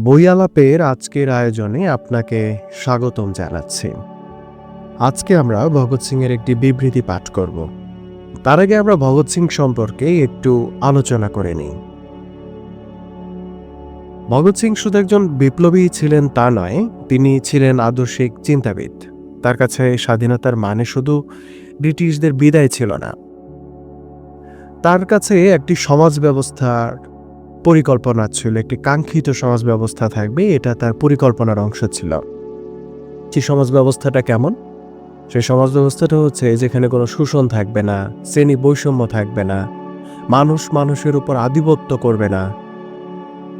বই আলাপের আজকের আয়োজনে আপনাকে স্বাগতম জানাচ্ছি। আজকে আমরা ভগৎ সিংয়ের একটি বিবৃতি পাঠ করব। তার আগে আমরা ভগৎ সিং সম্পর্কে একটু আলোচনা করে নিই। ভগৎ সিং শুধু একজন বিপ্লবী ছিলেন তা নয়, তিনি ছিলেন আদর্শিক চিন্তাবিদ। তার কাছে স্বাধীনতার মানে শুধু ব্রিটিশদের বিদায় ছিল না। তার কাছে একটি সমাজ ব্যবস্থার পরিকল্পনা ছিল, একটি কাঙ্ক্ষিত সমাজ ব্যবস্থা থাকবে, এটা তার পরিকল্পনার অংশ ছিল। যে সমাজ ব্যবস্থাটা কেমন? সেই সমাজ ব্যবস্থাটা হচ্ছে যেখানে কোনো শোষণ থাকবে না, শ্রেণি বৈষম্য থাকবে না, মানুষ মানুষের উপর আধিপত্য করবে না।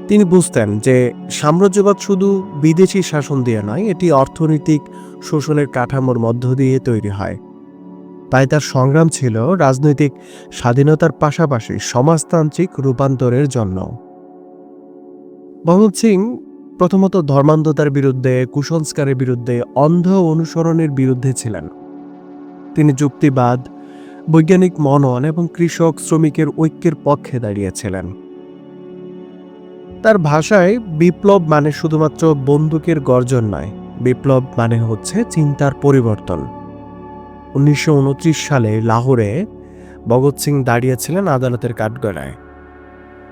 তিনি বুঝতেন যে সাম্রাজ্যবাদ শুধু বিদেশি শাসন দিয়ে নয়, এটি অর্থনৈতিক শোষণের কাঠামোর মধ্য দিয়ে তৈরি হয়। তাই তার সংগ্রাম ছিল রাজনৈতিক স্বাধীনতার পাশাপাশি সমাজতান্ত্রিক রূপান্তরের জন্য। ভগৎ সিং প্রথমত ধর্মান্ধতার বিরুদ্ধে, কুসংস্কারের বিরুদ্ধে, অন্ধ অনুসরণের বিরুদ্ধে ছিলেন। তিনি যুক্তিবাদ, বৈজ্ঞানিক মনন এবং কৃষক শ্রমিকের ঐক্যের পক্ষে দাঁড়িয়েছিলেন। তার ভাষায় বিপ্লব মানে শুধুমাত্র বন্দুকের গর্জন নয়, বিপ্লব মানে হচ্ছে চিন্তার পরিবর্তন। উনিশশো উনত্রিশ সালে লাহোরে ভগৎ সিং দাঁড়িয়েছিলেন আদালতের কাঠগড়ায়।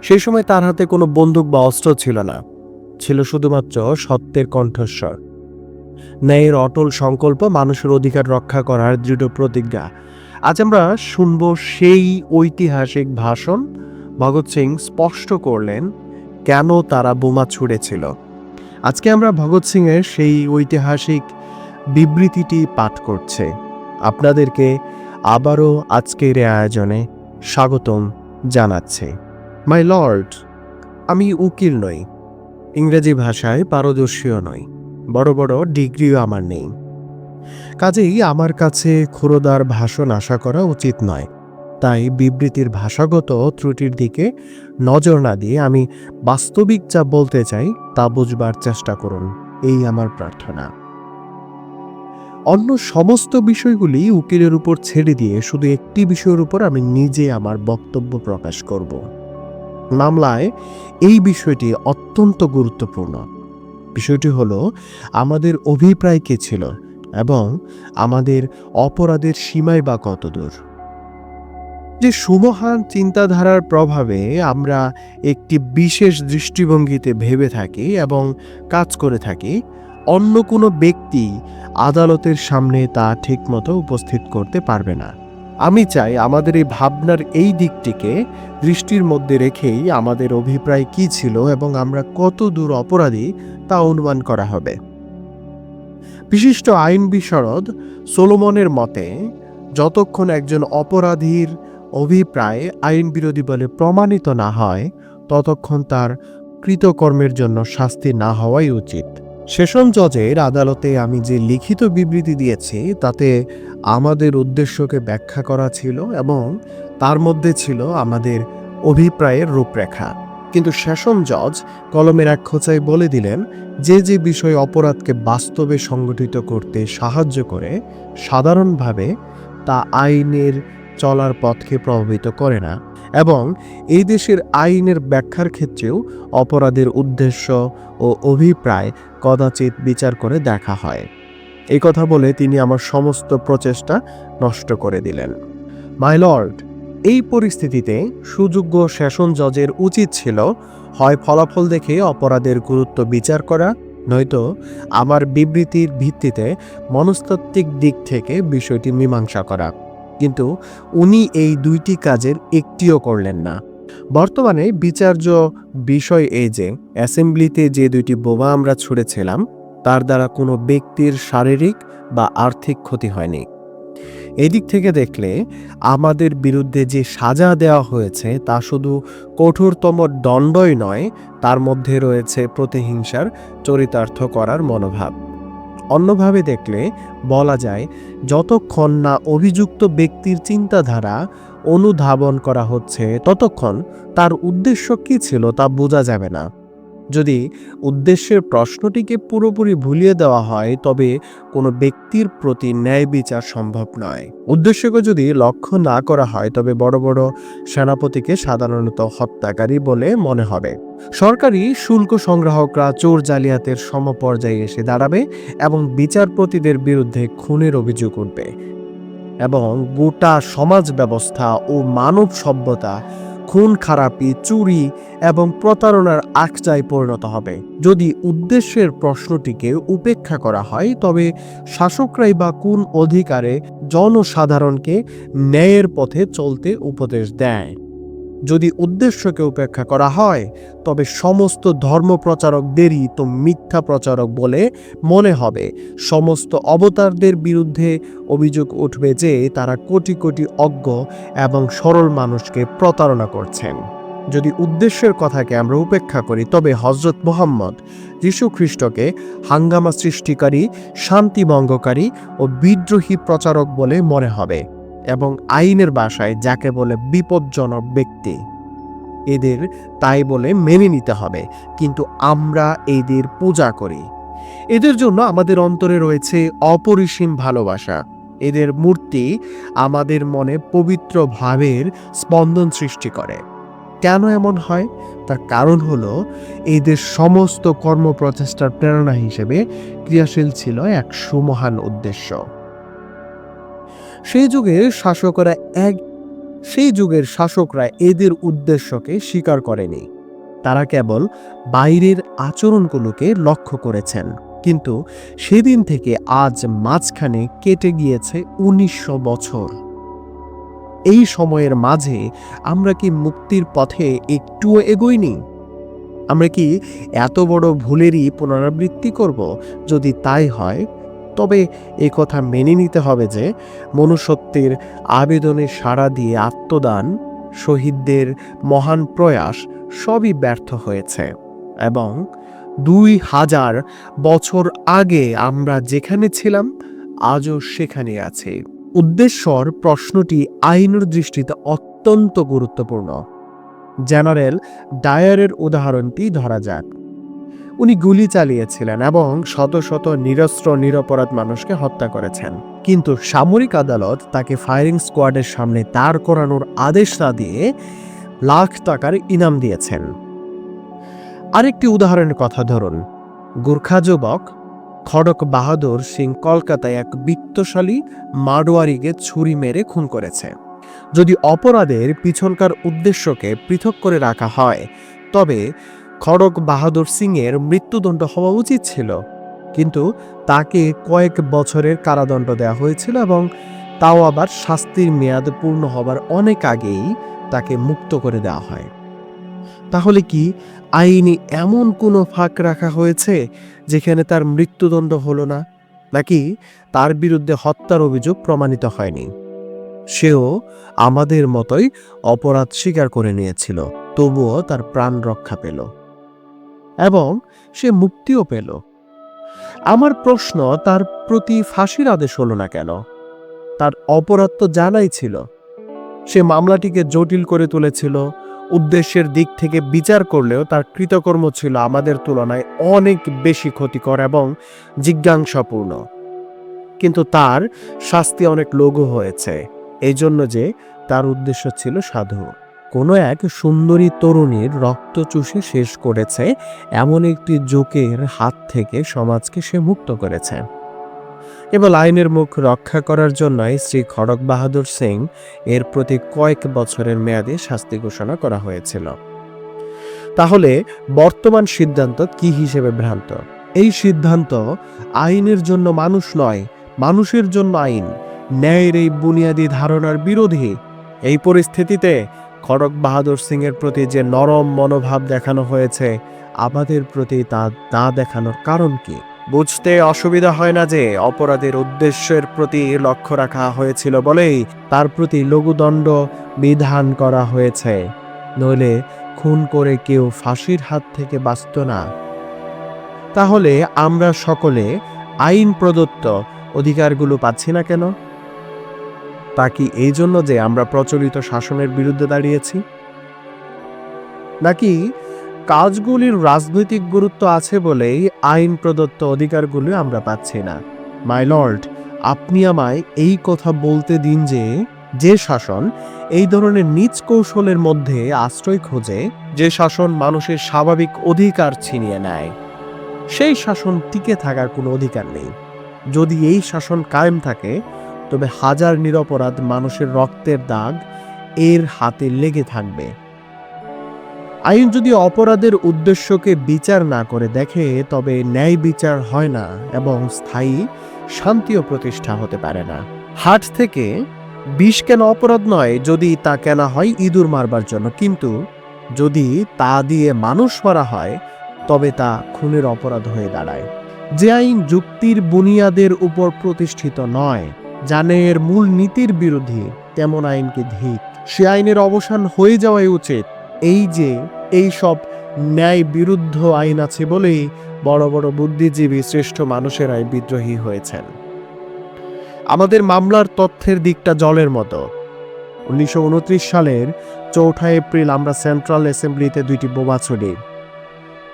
সেই সময় তার হাতে কোনো বন্দুক বা অস্ত্র ছিল না, ছিল শুধুমাত্র সত্যের কণ্ঠস্বর। ন্যায়ের অটল সংকল্প, মানুষের অধিকার রক্ষা করার দৃঢ় প্রতিজ্ঞা। আজ আমরা শুনব সেই ঐতিহাসিক ভাষণ ভগৎ সিং স্পষ্ট করলেন কেন তারা বোমা ছুঁড়েছিল। আজকে আমরা ভগৎ সিংয়ের সেই ঐতিহাসিক বিবৃতিটি পাঠ করছে। আপনাদেরকে আবারও আজকের আয়োজনে স্বাগতম জানাচ্ছে। মাই লর্ড আমি উকিল নই, ইংরেজি ভাষায় পারদর্শীও নই, বড় বড় ডিগ্রিও আমার নেই। কাজেই আমার কাছে খুরদার ভাষণ আশা করা উচিত নয়। তাই বিবৃতির ভাষাগত ত্রুটির দিকে নজর না দিয়ে আমি বাস্তবিক যা বলতে চাই তা বুঝবার চেষ্টা করুন, এই আমার প্রার্থনা। অন্য সমস্ত বিষয়গুলি উকিলের উপর ছেড়ে দিয়ে শুধু একটি বিষয়ের উপর আমি নিজে আমার বক্তব্য প্রকাশ করব। মামলায় এই বিষয়টি অত্যন্ত গুরুত্বপূর্ণ। বিষয়টি হলো, আমাদের অভিপ্রায় কে ছিল এবং আমাদের অপরাধের সীমায় বা কতদূর যে সুমহান চিন্তাধারার প্রভাবে আমরা একটি বিশেষ দৃষ্টিভঙ্গিতে ভেবে থাকি এবং কাজ করে থাকি অন্য কোনো ব্যক্তি আদালতের সামনে তা ঠিকমতো উপস্থিত করতে পারবে না। আমি চাই আমাদের এই ভাবনার এই দিকটিকে দৃষ্টির মধ্যে রেখেই আমাদের অভিপ্রায় কি ছিল এবং আমরা কত দূর অপরাধী তা অনুমান করা হবে। বিশিষ্ট আইন বিশরদ সোলোমনের মতে, যতক্ষণ একজন অপরাধীর অভিপ্রায় আইন বিরোধী বলে প্রমাণিত না হয়, ততক্ষণ তার কৃতকর্মের জন্য শাস্তি না হওয়াই উচিত। সেশন জজের আদালতে আমি যে লিখিত বিবৃতি দিয়েছি, তাতে আমাদের উদ্দেশ্যকে ব্যাখ্যা করা ছিল এবং তার মধ্যে ছিল আমাদের অভিপ্রায়ের রূপরেখা। কিন্তু সেশন জজ কলমের এক খোঁচায় বলে দিলেন, যে যে বিষয় অপরাধকে বাস্তবে সংগঠিত করতে সাহায্য করে, সাধারণভাবে তা আইনের চলার পথকে প্রভাবিত করে না। এবং এই দেশের আইনের ব্যাখ্যার ক্ষেত্রেও অপরাধের উদ্দেশ্য ও অভিপ্রায় কদাচিৎ বিচার করে দেখা হয়। এই কথা বলে তিনি আমার সমস্ত প্রচেষ্টা নষ্ট করে দিলেন। মাই লর্ড, এই পরিস্থিতিতে সুযোগ্য সেশন জজের উচিত ছিল হয় ফলাফল দেখে অপরাধের গুরুত্ব বিচার করা, নয়তো আমার বিবৃতির ভিত্তিতে মনস্তাত্ত্বিক দিক থেকে বিষয়টি মীমাংসা করা। কিন্তু উনি এই দুইটি কাজের একটিও করলেন না। বর্তমানে বিচার্য বিষয় এই যে, অ্যাসেম্বলিতে যে দুইটি বোমা আমরা ছুঁড়েছিলাম, তার দ্বারা কোনো ব্যক্তির শারীরিক বা আর্থিক ক্ষতি হয়নি। এদিক থেকে দেখলে আমাদের বিরুদ্ধে যে সাজা দেওয়া হয়েছে, তা শুধু কঠোরতম দণ্ডই নয়, তার মধ্যে রয়েছে প্রতিহিংসার, চরিতার্থ করার মনোভাব। অন্যভাবে দেখলে বলা যায়, যতক্ষণ না অভিযুক্ত ব্যক্তির চিন্তাধারা অনুধাবন করা হচ্ছে, ততক্ষণ তার উদ্দেশ্য কী ছিল তা বোঝা যাবে না। যদি উদ্দেশ্যের প্রশ্নটিকে পুরোপুরি ভুলিয়ে দেওয়া হয়, তবে কোনো ব্যক্তির প্রতি ন্যায় বিচার সম্ভব নয়। উদ্দেশ্যকে যদি লক্ষ্য না করা হয়, তবে বড় বড় সেনাপতিকে সাধারণত হত্যাকারী বলে মনে হবে। সরকারি শুল্ক সংগ্রাহকরা চোর জালিয়াতের সমপর্যায়ে এসে দাঁড়াবে এবং বিচারপতিদের বিরুদ্ধে খুনের অভিযোগ উঠবে। এবং গোটা সমাজ ব্যবস্থা ও মানব সভ্যতা খুন, খারাপি, চুরি এবং প্রতারণার আখচায় পরিণত হবে। যদি উদ্দেশ্যের প্রশ্নটিকে উপেক্ষা করা হয়, তবে শাসকরাই বা কোন অধিকারে জনসাধারণকে ন্যায়ের পথে চলতে উপদেশ দেয়। যদি উদ্দেশ্যকে উপেক্ষা করা হয়, তবে সমস্ত ধর্ম প্রচারকদেরই তো মিথ্যা প্রচারক বলে মনে হবে। সমস্ত অবতারদের বিরুদ্ধে অভিযোগ উঠবে যে তারা কোটি কোটি অজ্ঞ এবং সরল মানুষকে প্রতারণা করছেন। যদি উদ্দেশ্যের কথাকে আমরা উপেক্ষা করি, তবে হজরত মোহাম্মদ যীশু খ্রিস্টকে হাঙ্গামা সৃষ্টিকারী, শান্তিভঙ্গকারী ও বিদ্রোহী প্রচারক বলে মনে হবে। এবং আইনের বাসায় যাকে বলে বিপজ্জনক ব্যক্তি। এদের তাই বলে মেনে নিতে হবে, কিন্তু আমরা এদের পূজা করি। এদের জন্য আমাদের অন্তরে রয়েছে অপরিসীম ভালোবাসা। এদের মূর্তি আমাদের মনে পবিত্র ভাবের স্পন্দন সৃষ্টি করে। কেন এমন হয়? তার কারণ হলো, এদের সমস্ত কর্মপ্রচেষ্টার প্রেরণা হিসেবে ক্রিয়াশীল ছিল এক সুমহান উদ্দেশ্য। সেই যুগের শাসকরা এক, সেই যুগের শাসকরা এদের উদ্দেশ্যকে স্বীকার করেনি। তারা কেবল বাইরের আচরণগুলোকে লক্ষ্য করেছেন। কিন্তু সেদিন থেকে আজ মাঝখানে কেটে গিয়েছে উনিশশো বছর। এই সময়ের মাঝে আমরা কি মুক্তির পথে একটুও এগোইনি? আমরা কি এত বড় ভুলেরই পুনরাবৃত্তি করব? যদি তাই হয় তবে এ কথা মেনে নিতে হবে যে মনুষ্যত্বের আবেদনে সাড়া দিয়ে আত্মদান, শহীদদের মহান প্রয়াস সবই ব্যর্থ হয়েছে এবং দুই হাজার বছর আগে আমরা যেখানে ছিলাম, আজও সেখানে আছে। উদ্দেশ্যর প্রশ্নটি আইনের দৃষ্টিতে অত্যন্ত গুরুত্বপূর্ণ। জেনারেল ডায়ারের উদাহরণটি ধরা যাক। উনি গুলি চালিয়েছিলেন এবং শত শত নিরস্ত্র, নিরপরাধ মানুষকে হত্যা করেছেন। কিন্তু সামরিক আদালত তাকে ফায়ারিং স্কোয়াডের সামনে দাঁড় করানোর আদেশ না দিয়ে লাখ টাকার ইনাম দিয়েছেন। আরেকটি উদাহরণের কথা ধরুন। গোর্খা যুবক খড়ক বাহাদুর সিং কলকাতায় এক বিত্তশালী মাডোয়ারিকে ছুরি মেরে খুন করেছে। যদি অপরাধের পিছনকার উদ্দেশ্যকে পৃথক করে রাখা হয়, তবে খড়ক বাহাদুর সিংয়ের মৃত্যুদণ্ড হওয়া উচিত ছিল। কিন্তু তাকে কয়েক বছরের কারাদণ্ড দেওয়া হয়েছিল এবং তাও আবার শাস্তির মেয়াদ পূর্ণ হবার অনেক আগেই তাকে মুক্ত করে দেওয়া হয়। তাহলে কি আইনি এমন কোনো ফাঁক রাখা হয়েছে যেখানে তার মৃত্যুদণ্ড হলো না, নাকি তার বিরুদ্ধে হত্যার অভিযোগ প্রমাণিত হয়নি? সেও আমাদের মতোই অপরাধ স্বীকার করে নিয়েছিল, তবুও তার প্রাণ রক্ষা পেল। এবং সে মুক্তিও পেল। আমার প্রশ্ন, তার প্রতি ফাঁসির আদেশ হলো না কেন? তার অপরাধ তো জানাই ছিল। সে মামলাটিকে জটিল করে তুলেছিল। উদ্দেশ্যের দিক থেকে বিচার করলেও তার কৃতকর্ম ছিল আমাদের তুলনায় অনেক বেশি ক্ষতিকর এবং জিজ্ঞাসাপূর্ণ। কিন্তু তার শাস্তি অনেক লঘু হয়েছে। এই জন্য যে তার উদ্দেশ্য ছিল সাধু। কোনো এক সুন্দরী তরুণীর রক্ত চুষে শেষ করেছে এমন একটি জোকের হাত থেকে সমাজকে সে মুক্ত করেছে। কেবল আইনের মুখ রক্ষা করার জন্যই শ্রী খড়ক বাহাদুর সিং এর প্রতি কয়েক বছরের মেয়াদে শাস্তি ঘোষণা করা হয়েছিল। তাহলে বর্তমান সিদ্ধান্ত কি হিসেবে ভ্রান্ত? এই সিদ্ধান্ত আইনের জন্য মানুষ নয়, মানুষের জন্য আইন। ন্যায়ের এই বুনিয়াদী ধারণার বিরোধী। এই পরিস্থিতিতে খড়ক বাহাদুর সিং এর প্রতি যে নরম মনোভাব দেখানো হয়েছে, আমাদের প্রতি তা না দেখানোর কারণ কি? বুঝতে অসুবিধা হয় না যে অপরাধের উদ্দেশ্যের প্রতি লক্ষ্য রাখা হয়েছিল বলেই তার প্রতি লঘুদণ্ড বিধান করা হয়েছে। নইলে খুন করে কেউ ফাঁসির হাত থেকে বাঁচত না। তাহলে আমরা সকলে আইন প্রদত্ত অধিকারগুলো পাচ্ছি না কেন? তা কি এই জন্য যে আমরা প্রচলিত শাসনের বিরুদ্ধে দাঁড়িয়েছি? নাকি কাজগুলির রাজনৈতিক গুরুত্ব আছে বলেই আইন প্রদত্ত অধিকারগুলি আমরা পাচ্ছি না? মাই লর্ড, আপনি আমায় এই কথা বলতে দিন যে যে শাসন এই ধরনের নিজ কৌশলের মধ্যে আশ্রয় খোঁজে, যে শাসন মানুষের স্বাভাবিক অধিকার ছিনিয়ে নেয়, সেই শাসন টিকে থাকার কোনো অধিকার নেই। যদি এই শাসন কায়েম থাকে তবে হাজার নিরপরাধ মানুষের রক্তের দাগ এর হাতে লেগে থাকবে। আইন যদি অপরাধের উদ্দেশ্যকে বিচার না করে দেখে, তবে ন্যায় বিচার হয় না এবং স্থায়ী শান্তিও প্রতিষ্ঠা হতে পারে না। হাট থেকে বিষ কেন অপরাধ নয়, যদি তা কেনা হয় ইঁদুর মারবার জন্য। কিন্তু যদি তা দিয়ে মানুষ মারা হয়, তবে তা খুনের অপরাধ হয়ে দাঁড়ায়। যে আইন যুক্তির বুনিয়াদের উপর প্রতিষ্ঠিত নয় জানে এর মূল নীতির বিরোধী, তেমন আইনকে ধিক। সে আইনের অবসান হয়ে যাওয়াই উচিত। এই যে, এই সব ন্যায় বিরুদ্ধ আইন আছে বলেই বড় বড় বুদ্ধিজীবী শ্রেষ্ঠ মানুষেরাই বিদ্রোহী হয়েছেন। আমাদের মামলার তথ্যের দিকটা জলের মতো। উনিশশো উনত্রিশ সালের চৌঠা এপ্রিল আমরা সেন্ট্রাল অ্যাসেম্বলিতে দুইটি বোমা ছড়ি।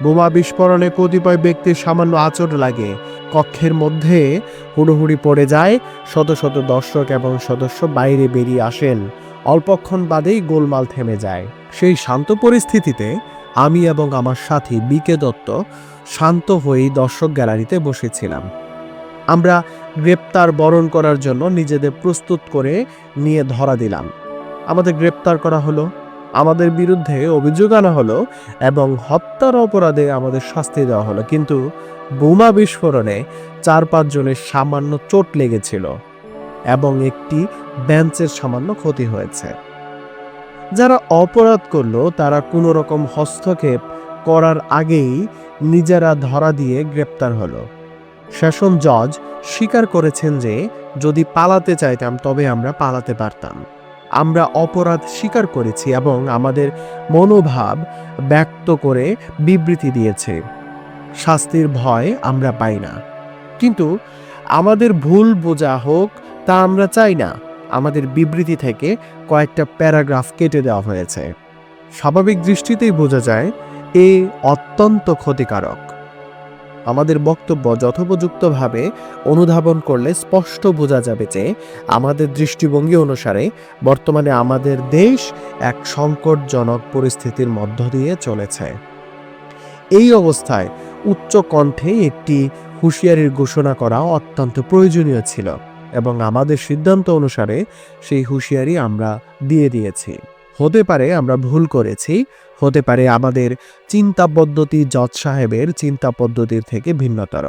বোমা বিস্ফোরণে কতিপয় ব্যক্তির সামান্য আচর লাগে। কক্ষের মধ্যে হুড়োহুড়ি পড়ে যায়, শত শত দর্শক এবং সদস্য বাইরে বেরিয়ে আসেন। অল্পক্ষণ বাদেই গোলমাল থেমে যায়। সেই শান্ত পরিস্থিতিতে আমি এবং আমার সাথী বিকে দত্ত শান্ত হয়েই দর্শক গ্যালারিতে বসেছিলাম। আমরা গ্রেপ্তার বরণ করার জন্য নিজেদের প্রস্তুত করে নিয়ে ধরা দিলাম। আমাদের গ্রেপ্তার করা হলো। আমাদের বিরুদ্ধে অভিযোগ আনা হলো এবং হত্যার অপরাধে আমাদের শাস্তি দেওয়া হলো। কিন্তু বোমা বিস্ফোরণে চার পাঁচ জনের সামান্য চোট লেগেছিল এবং একটি বেঞ্চের সামান্য ক্ষতি হয়েছে। যারা অপরাধ করল, তারা কোনো রকম হস্তক্ষেপ করার আগেই নিজেরা ধরা দিয়ে গ্রেপ্তার হলো। সেশন জজ স্বীকার করেছেন যে, যদি পালাতে চাইতাম, তবে আমরা পালাতে পারতাম। আমরা অপরাধ স্বীকার করেছি এবং আমাদের মনোভাব ব্যক্ত করে বিবৃতি দিয়েছে। শাস্তির ভয় আমরা পাই না। কিন্তু আমাদের ভুল বোঝা হোক তা আমরা চাই না। আমাদের বিবৃতি থেকে কয়েকটা প্যারাগ্রাফ কেটে দেওয়া হয়েছে। স্বাভাবিক দৃষ্টিতেই বোঝা যায়, এ অত্যন্ত ক্ষতিকারক। আমাদের বক্তব্য যথোপযুক্তভাবে অনুধাবন করলে স্পষ্ট বোঝা যাবে যে আমাদের দৃষ্টিভঙ্গি অনুসারে বর্তমানে আমাদের দেশ এক সংকটজনক পরিস্থিতির মধ্য দিয়ে চলেছে। এই অবস্থায় উচ্চ কণ্ঠে একটি হুঁশিয়ারির ঘোষণা করা অত্যন্ত প্রয়োজনীয় ছিল এবং আমাদের সিদ্ধান্ত অনুসারে সেই হুঁশিয়ারি আমরা দিয়ে দিয়েছি। হতে পারে আমরা ভুল করেছি, হতে পারে আমাদের চিন্তা পদ্ধতি জজ সাহেবের চিন্তা পদ্ধতির থেকে ভিন্নতর।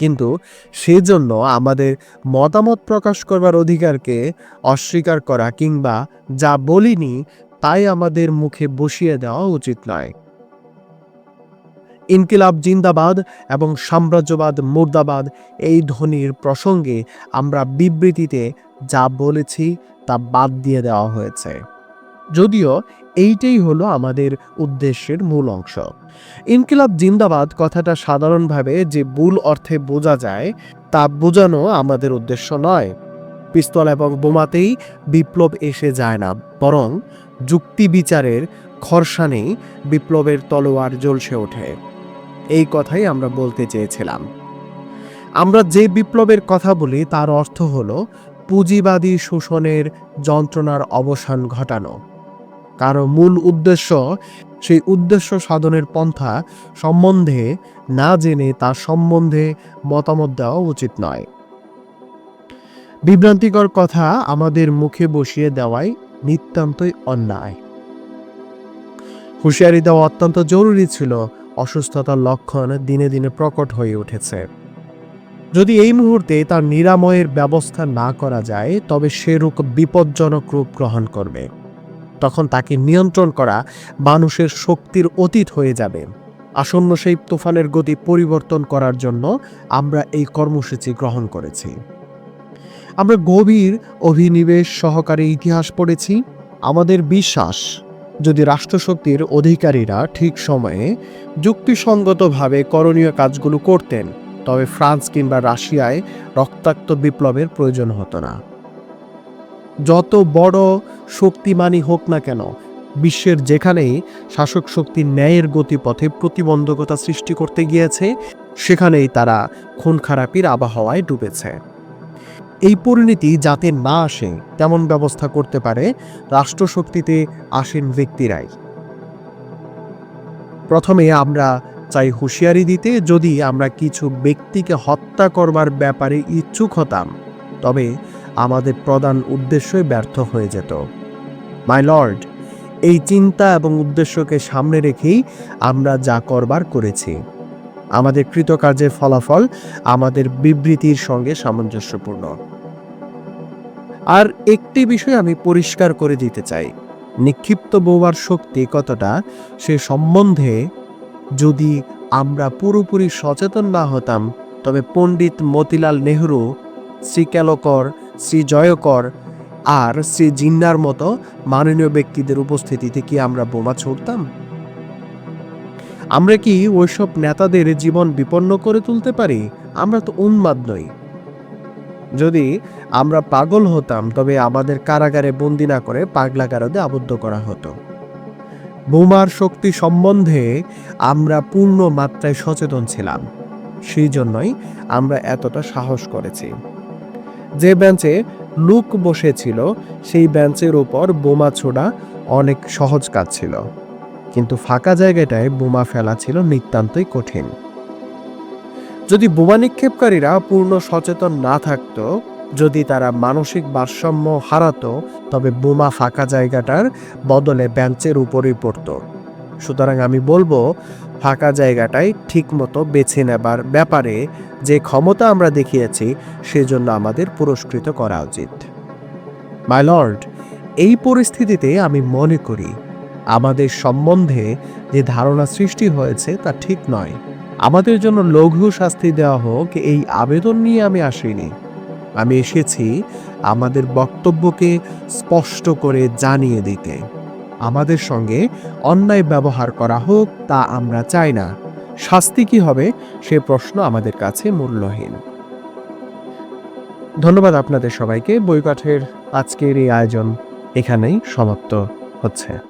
কিন্তু সেজন্য আমাদের মতামত প্রকাশ করবার অধিকারকে অস্বীকার করা কিংবা যা বলিনি তাই আমাদের মুখে বসিয়ে দেওয়া উচিত নয়। ইনকিলাব জিন্দাবাদ এবং সাম্রাজ্যবাদ মুর্দাবাদ এই ধ্বনির প্রসঙ্গে আমরা বিবৃতিতে যা বলেছি তা বাদ দিয়ে দেওয়া হয়েছে। যদিও এইটাই হলো আমাদের উদ্দেশ্যের মূল অংশ। ইনকিলাব জিন্দাবাদ কথাটা সাধারণভাবে যে ভুল অর্থে বোঝা যায়, তা বোঝানো আমাদের উদ্দেশ্য নয়। পিস্তল এবং বোমাতেই বিপ্লব এসে যায় না, বরং যুক্তি বিচারের খরসানেই বিপ্লবের তলোয়ার জ্বলসে ওঠে। এই কথাই আমরা বলতে চেয়েছিলাম। আমরা যে বিপ্লবের কথা বলি, তার অর্থ হলো পুঁজিবাদী শোষণের যন্ত্রণার অবসান ঘটানো। কারও মূল উদ্দেশ্য, সেই উদ্দেশ্য সাধনের পন্থা সম্বন্ধে না জেনে তার সম্বন্ধে মতামত দেওয়া উচিত নয়। বিভ্রান্তিকর কথা আমাদের মুখে বসিয়ে দেওয়াই নিতান্তই অন্যায়। হুঁশিয়ারি দেওয়া অত্যন্ত জরুরি ছিল, অসুস্থতার লক্ষণ দিনে দিনে প্রকট হয়ে উঠেছে। যদি এই মুহূর্তে তার নিরাময়ের ব্যবস্থা না করা যায়, তবে সে রূপ বিপজ্জনক রূপ গ্রহণ করবে। তখন তাকে নিয়ন্ত্রণ করা মানুষের শক্তির অতীত হয়ে যাবে। আসন্ন সেই তুফানের গতি পরিবর্তন করার জন্য আমরা এই কর্মসূচি গ্রহণ করেছি। আমরা গভীর অভিনিবেশ সহকারে ইতিহাস পড়েছি। আমাদের বিশ্বাস, যদি রাষ্ট্রশক্তির অধিকারীরা ঠিক সময়ে যুক্তিসঙ্গতভাবে করণীয় কাজগুলো করতেন, তবে ফ্রান্স কিংবা রাশিয়ায় রক্তাক্ত বিপ্লবের প্রয়োজন হতো না। যত বড় শক্তিমানই হোক না কেন, বিশ্বের যেখানেই শাসক শক্তি ন্যায়ের গতিপথে প্রতিবন্ধকতা সৃষ্টি করতে গিয়েছে, সেখানেই তারা খুন খারাপির আবহাওয়ায় ডুবেছে। এই পরিণতি যাতে না আসে, তেমন ব্যবস্থা করতে পারে রাষ্ট্রশক্তিতে আসেন ব্যক্তিরাই। প্রথমে আমরা চাই হুঁশিয়ারি দিতে, যদি আমরা কিছু ব্যক্তিকে হত্যা করবার ব্যাপারে ইচ্ছুক হতাম, তবে আমাদের প্রধান উদ্দেশ্যই ব্যর্থ হয়ে যেত। মাই লর্ড এই চিন্তা এবং উদ্দেশ্যকে সামনে রেখেই আমরা যা করবার করেছি। আমাদের কৃতকার্যের ফলাফল আমাদের বিবৃতির সঙ্গে সামঞ্জস্যপূর্ণ। আর একটি বিষয় আমি পরিষ্কার করে দিতে চাই। নিক্ষিপ্ত বৌবার শক্তি কতটা, সে সম্বন্ধে যদি আমরা পুরোপুরি সচেতন না হতাম, তবে পণ্ডিত মতিলাল নেহরু শ্রী কেলকর শ্রী জয়কর আর শ্রী জিন্নার মতো মাননীয় ব্যক্তিদের উপস্থিতিতে কি আমরা বোমা ছুড়তাম? আমরা কি ওইসব নেতাদের জীবন বিপন্ন করে তুলতে পারি? আমরা তো উন্মাদ নই। যদি আমরা পাগল হতাম, তবে আমাদের কারাগারে বন্দি না করে পাগলাগারদে আবদ্ধ করা হতো। বোমার শক্তি সম্বন্ধে আমরা পূর্ণ মাত্রায় সচেতন ছিলাম। সেই জন্যই আমরা এতটা সাহস করেছি। যে বেঞ্চে লুক বসেছিল, সেই বেঞ্চের উপর বোমা ছোড়া অনেক সহজ কাজ ছিল। কিন্তু ফাঁকা জায়গাটায় বোমা ফেলা ছিল নিতান্তই কঠিন। যদি বোমা নিক্ষেপকারীরা পূর্ণ সচেতন না থাকত, যদি তারা মানসিক ভারসাম্য হারাতো, তবে বোমা ফাঁকা জায়গাটার বদলে বেঞ্চের উপরেই পড়তো। সুতরাং আমি বলব, ফাঁকা জায়গাটাই ঠিকমতো বেছে নেবার ব্যাপারে যে ক্ষমতা আমরা দেখিয়েছি, সেজন্য আমাদের পুরস্কৃত করা উচিত। মাই লর্ড এই পরিস্থিতিতে আমি মনে করি, আমাদের সম্বন্ধে যে ধারণা সৃষ্টি হয়েছে তা ঠিক নয়। আমাদের জন্য লঘু শাস্তি দেওয়া হোক, এই আবেদন নিয়ে আমি আসিনি। আমি এসেছি আমাদের বক্তব্যকে স্পষ্ট করে জানিয়ে দিতে। আমাদের সঙ্গে অন্যায় ব্যবহার করা হোক তা আমরা চাই না। শাস্তি কি হবে সে প্রশ্ন আমাদের কাছে মূল্যহীন। ধন্যবাদ আপনাদের সবাইকে। বইকাঠের আজকের এই আয়োজন এখানেই সমাপ্ত হচ্ছে।